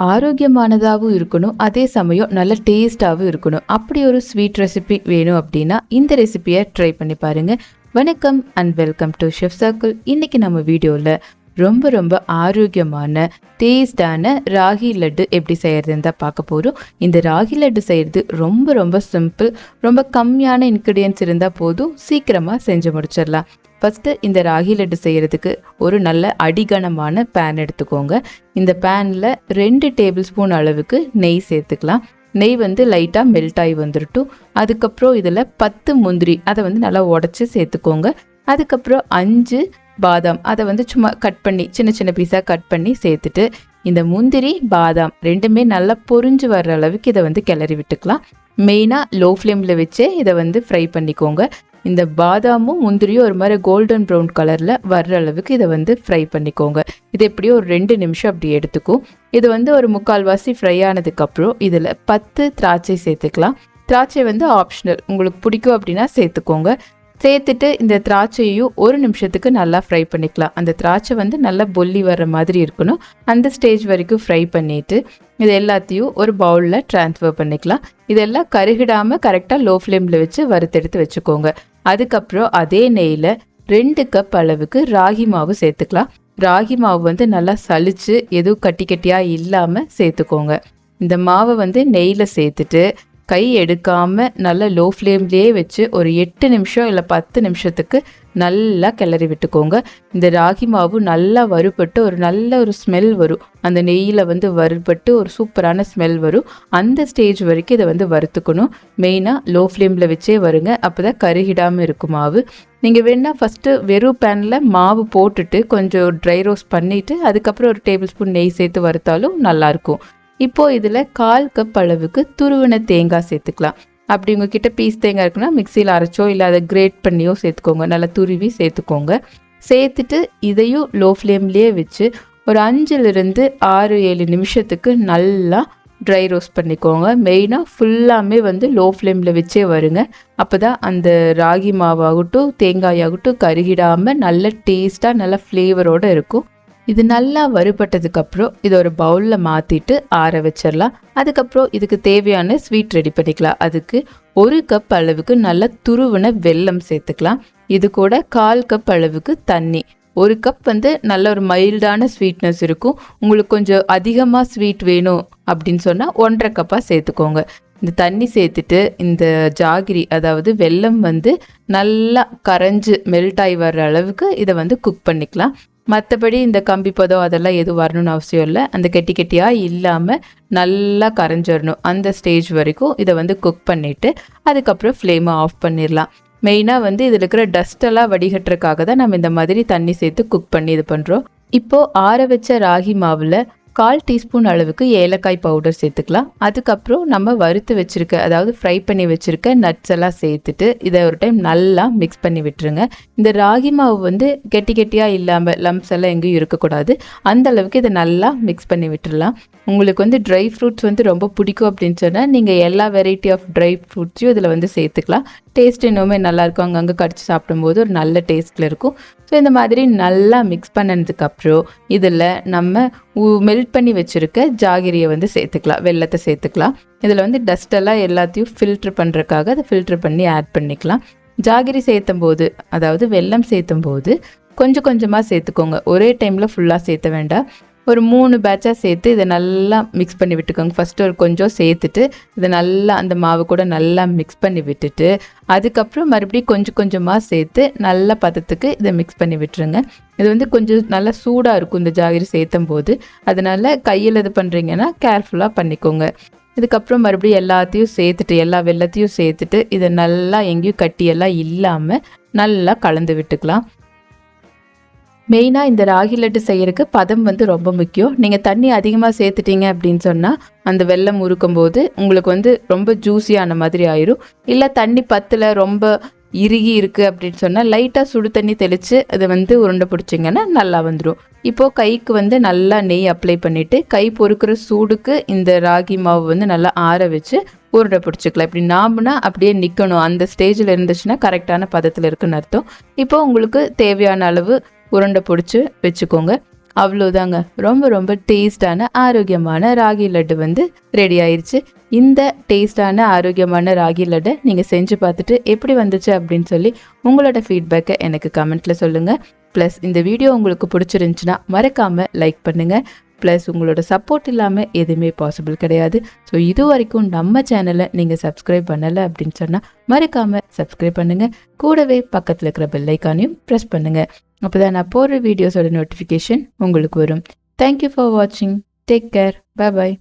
ஆரோக்கியமானதாகவும் இருக்கணும் அதே சமயம் நல்ல டேஸ்டாகவும் இருக்கணும். அப்படி ஒரு ஸ்வீட் ரெசிபி வேணும் அப்படின்னா இந்த ரெசிபியை ட்ரை பண்ணி பாருங்க. வணக்கம் and welcome to chef circle இன்னைக்கு நம்ம வீடியோவில் ரொம்ப ரொம்ப ஆரோக்கியமான டேஸ்டான ராகி லட்டு எப்படி செய்யறதுன்னு தான் பார்க்க போகிறோம் இந்த ராகி லட்டு செய்கிறது ரொம்ப ரொம்ப சிம்பிள் ரொம்ப கம்மியான இன்க்ரீடியன்ஸ் இருந்தால் போதும் சீக்கிரமாக செஞ்சு முடிச்சிடலாம். ஃபஸ்ட்டு இந்த ராகி லட்டு செய்கிறதுக்கு ஒரு நல்ல அடிகனமான பேன் எடுத்துக்கோங்க. இந்த பேனில் ரெண்டு டேபிள் ஸ்பூன் அளவுக்கு நெய் சேர்த்துக்கலாம். நெய் வந்து லைட்டாக மெல்ட் ஆகி வந்துருட்டும். அதுக்கப்புறம் இதில் பத்து முந்திரி அதை வந்து நல்லா உடச்சி சேர்த்துக்கோங்க. அதுக்கப்புறம் அஞ்சு பாதாம் அதை வந்து சும்மா கட் பண்ணி சின்ன சின்ன பீஸாக கட் பண்ணி சேர்த்துட்டு இந்த முந்திரி பாதாம் ரெண்டுமே நல்லா பொரிஞ்சு வர்ற அளவுக்கு இதை வந்து கிளறி விட்டுக்கலாம். மெயினாக லோ ஃப்ளேமில் வச்சே இதை வந்து ஃப்ரை பண்ணிக்கோங்க. இந்த பாதாமும் முந்திரியும் ஒரு மாதிரி கோல்டன் ப்ரௌன் கலரில் வர்ற அளவுக்கு இதை வந்து ஃப்ரை பண்ணிக்கோங்க. இது எப்படியோ ஒரு ரெண்டு நிமிஷம் அப்படி எடுத்துக்கும். இது வந்து ஒரு முக்கால்வாசி ஃப்ரை ஆனதுக்கப்புறம் இதில் பத்து திராட்சை சேர்த்துக்கலாம். திராட்சை வந்து ஆப்ஷனல் உங்களுக்கு பிடிக்கும் அப்படின்னா சேர்த்துக்கோங்க. சேர்த்துட்டு இந்த திராட்சையும் ஒரு நிமிஷத்துக்கு நல்லா ஃப்ரை பண்ணிக்கலாம். அந்த திராட்சை வந்து நல்லா பொல்லி வர்ற மாதிரி இருக்கணும். அந்த ஸ்டேஜ் வரைக்கும் ஃப்ரை பண்ணிவிட்டு இது எல்லாத்தையும் ஒரு பவுலில் ட்ரான்ஸ்ஃபர் பண்ணிக்கலாம். இதெல்லாம் கருகிடாமல் கரெக்டாக லோ ஃப்ளேமில் வச்சு வறுத்தெடுத்து வச்சுக்கோங்க. அதுக்கப்புறம் அதே நெய்யில் ரெண்டு கப் அளவுக்கு ராகி மாவு சேர்த்துக்கலாம். ராகி மாவு வந்து நல்லா சளிச்சு எதுவும் கட்டி கட்டியாக இல்லாமல் சேர்த்துக்கோங்க. இந்த மாவை வந்து நெய்யில் சேர்த்துட்டு கை எடுக்காமல் நல்லா லோ ஃப்ளேம்லேயே வச்சு ஒரு எட்டு நிமிஷம் இல்லை பத்து நிமிஷத்துக்கு நல்லா கிளறி விட்டுக்கோங்க. இந்த ராகி மாவு நல்லா வறுபட்டு ஒரு நல்ல ஒரு ஸ்மெல் வரும். அந்த நெய்யில் வந்து வறுபட்டு ஒரு சூப்பரான ஸ்மெல் வரும். அந்த ஸ்டேஜ் வரைக்கும் இதை வந்து வறுத்துக்கணும். மெயினாக லோ ஃப்ளேமில் வச்சே வருங்க. அப்போ தான் கருகிடாமல் இருக்கும் மாவு. நீங்கள் வேணால் ஃபஸ்ட்டு வெறும் பேனில் மாவு போட்டுட்டு கொஞ்சம் ட்ரை ரோஸ்ட் பண்ணிவிட்டு அதுக்கப்புறம் ஒரு டேபிள் ஸ்பூன் நெய் சேர்த்து வறுத்தாலும் நல்லாயிருக்கும் இப்போது இதில் கால் கப் அளவுக்கு துருவின தேங்காய் சேர்த்துக்கலாம். அப்படி உங்ககிட்ட பீஸ் தேங்காய் இருக்குன்னா மிக்சியில் அரைச்சோ இல்லை அதை கிரேட் பண்ணியோ சேர்த்துக்கோங்க. நல்லா துருவி சேர்த்துக்கோங்க. சேர்த்துட்டு இதையும் லோ ஃப்ளேம்லேயே வச்சு ஒரு அஞ்சுலேருந்து ஆறு ஏழு நிமிஷத்துக்கு நல்லா ட்ரை ரோஸ்ட் பண்ணிக்கோங்க. மெயினாக ஃபுல்லாமே வந்து லோ ஃப்ளேமில் வச்சே வருங்க. அப்போ தான் அந்த ராகி மாவாகட்டும் தேங்காயாகட்டும் கருகிடாமல் நல்ல டேஸ்ட்டாக நல்ல ஃப்ளேவரோடு இருக்கும். இது நல்லா வறுபட்டதுக்கப்புறம் இதை ஒரு பவுலில் மாற்றிட்டு ஆற வச்சிடலாம். அதுக்கப்புறம் இதுக்கு தேவையான ஸ்வீட் ரெடி பண்ணிக்கலாம். அதுக்கு ஒரு கப் அளவுக்கு நல்ல துருவின வெல்லம் சேர்த்துக்கலாம். இது கூட கால் கப் அளவுக்கு தண்ணி. ஒரு கப் வந்து நல்ல ஒரு மைல்டான ஸ்வீட்னஸ் இருக்கும். உங்களுக்கு கொஞ்சம் அதிகமாக ஸ்வீட் வேணும் அப்படின்னு சொன்னால் ஒன்றரை கப்பாக சேர்த்துக்கோங்க. இந்த தண்ணி சேர்த்துட்டு இந்த ஜாகிரி அதாவது வெல்லம் வந்து நல்லா கரைஞ்சு மெல்ட் ஆகி வர்ற அளவுக்கு இதை வந்து குக் பண்ணிக்கலாம். மற்றபடி இந்த கம்பி பதம் அதெல்லாம் எதுவும் வரணும்னு அவசியம் இல்லை. அந்த கெட்டி கெட்டியாக இல்லாமல் நல்லா கரைஞ்சிடணும் அந்த ஸ்டேஜ் வரைக்கும் இதை வந்து குக் பண்ணிவிட்டு அதுக்கப்புறம் ஃப்ளேமை ஆஃப் பண்ணிடலாம் மெயினாக வந்து இதில் இருக்கிற டஸ்டெல்லாம் வடிகட்டுறதுக்காக தான் நம்ம இந்த மாதிரி தண்ணி சேர்த்து குக் பண்ணி இது பண்ணுறோம் இப்போது ஆற வச்ச ராகி மாவில் கால் டீஸ்பூன் அளவுக்கு ஏலக்காய் பவுடர் சேர்த்துக்கலாம். அதுக்கப்புறம் நம்ம வறுத்து வச்சுருக்க அதாவது ஃப்ரை பண்ணி வச்சுருக்க நட்ஸ் எல்லாம் சேர்த்துட்டு இதை ஒரு டைம் நல்லா மிக்ஸ் பண்ணி விட்டுருங்க. இந்த ராகி மாவு வந்து கெட்டி கெட்டியாக இல்லாமல் லம்ஸ் எல்லாம் எங்கேயும் இருக்கக்கூடாது. அந்த அளவுக்கு இதை நல்லா மிக்ஸ் பண்ணி விட்டுடலாம் உங்களுக்கு வந்து ட்ரை ஃப்ரூட்ஸ் வந்து ரொம்ப பிடிக்கும் அப்படின்னு சொன்னால் நீங்கள் எல்லா வெரைட்டி ஆஃப் ட்ரை ஃப்ரூட்ஸையும் இதில் வந்து சேர்த்துக்கலாம். டேஸ்ட் இன்னுமே நல்லாயிருக்கும் அங்கங்கே கடிச்சு சாப்பிடும்போது ஒரு நல்ல டேஸ்ட்டில் இருக்கும். ஸோ இந்த மாதிரி நல்லா மிக்ஸ் பண்ணதுக்கப்புறம் இதில் நம்ம மெல்ட் பண்ணி வச்சுருக்க ஜாகிரியை வந்து சேர்த்துக்கலாம் வெள்ளத்தை சேர்த்துக்கலாம். இதில் வந்து டஸ்டெல்லாம் எல்லாத்தையும் ஃபில்ட்ரு பண்ணுறக்காக அதை ஃபில்ட்ரு பண்ணி ஆட் பண்ணிக்கலாம். ஜாகிரி சேர்த்தும் போது அதாவது வெல்லம் சேர்த்தும் போது கொஞ்சம் கொஞ்சமாக சேர்த்துக்கோங்க. ஒரே டைமில் ஃபுல்லாக சேர்த்த வேண்டாம். ஒரு மூணு பேட்சாக சேர்த்து இதை நல்லா மிக்ஸ் பண்ணி விட்டுக்கோங்க. ஃபஸ்ட்டு ஒரு கொஞ்சம் சேர்த்துட்டு இதை நல்லா அந்த மாவு கூட நல்லா மிக்ஸ் பண்ணி விட்டுட்டு அதுக்கப்புறம் மறுபடியும் கொஞ்சம் கொஞ்சமாக சேர்த்து நல்ல பதத்துக்கு இதை மிக்ஸ் பண்ணி விட்டுருங்க. இது வந்து கொஞ்சம் நல்லா சூடாக இருக்கும் இந்த ஜாகிரி சேர்த்தும் போது. அதனால் கையில் இது பண்ணுறீங்கன்னா கேர்ஃபுல்லாக பண்ணிக்கோங்க. இதுக்கப்புறம் மறுபடியும் எல்லாத்தையும் சேர்த்துட்டு எல்லா வெள்ளத்தையும் சேர்த்துட்டு இதை நல்லா எங்கேயும் கட்டியெல்லாம் இல்லாமல் நல்லா கலந்து விட்டுக்கலாம். மெயினாக இந்த ராகி லட்டு செய்யறதுக்கு பதம் வந்து ரொம்ப முக்கியம். நீங்கள் தண்ணி அதிகமாக சேர்த்துட்டீங்க அப்படின்னு சொன்னால் அந்த வெள்ளம் உருக்கும் போது உங்களுக்கு வந்து ரொம்ப ஜூஸியான மாதிரி ஆயிரும். இல்லை தண்ணி பத்தில் ரொம்ப இறுகி இருக்குது அப்படின்னு சொன்னால் லைட்டாக சுடு தண்ணி தெளித்து அதை வந்து உருண்டை பிடிச்சிங்கன்னா நல்லா வந்துடும் இப்போது கைக்கு வந்து நல்லா நெய் அப்ளை பண்ணிவிட்டு கை பொறுக்கிற சூடுக்கு இந்த ராகி மாவு வந்து நல்லா ஆற வச்சு உருண்டை பிடிச்சிக்கலாம். இப்படி நாம்னா அப்படியே நிற்கணும் அந்த ஸ்டேஜில் இருந்துச்சுன்னா கரெக்டான பதத்தில் இருக்குன்னு அர்த்தம். இப்போ உங்களுக்கு தேவையான அளவு உருண்டை பிடிச்சி வச்சுக்கோங்க. அவ்வளோதாங்க ரொம்ப ரொம்ப டேஸ்டான ஆரோக்கியமான ராகி லட்டு வந்து ரெடி ஆயிடுச்சு இந்த டேஸ்டான ஆரோக்கியமான ராகி லட்டை நீங்கள் செஞ்சு பார்த்துட்டு எப்படி வந்துச்சு அப்படின்னு சொல்லி உங்களோட ஃபீட்பேக்கை எனக்கு கமெண்ட்டில் சொல்லுங்கள் ப்ளஸ் இந்த வீடியோ உங்களுக்கு பிடிச்சிருந்துச்சுன்னா மறக்காமல் லைக் பண்ணுங்கள் ப்ளஸ் உங்களோட சப்போர்ட் இல்லாமல் எதுவுமே பாசிபிள் கிடையாது. ஸோ இது வரைக்கும் நம்ம சேனலை நீங்கள் சப்ஸ்கிரைப் பண்ணலை அப்படின்னு சொன்னால் மறக்காமல் சப்ஸ்கிரைப் பண்ணுங்கள் கூடவே பக்கத்தில் இருக்கிற பெல்லைக்கானையும் ப்ரெஸ் பண்ணுங்கள் அப்போ தான் நான் போடுற வீடியோஸோட நோட்டிஃபிகேஷன் உங்களுக்கு வரும். தேங்க்யூ ஃபார் வாட்சிங் டேக் கேர் பை பாய்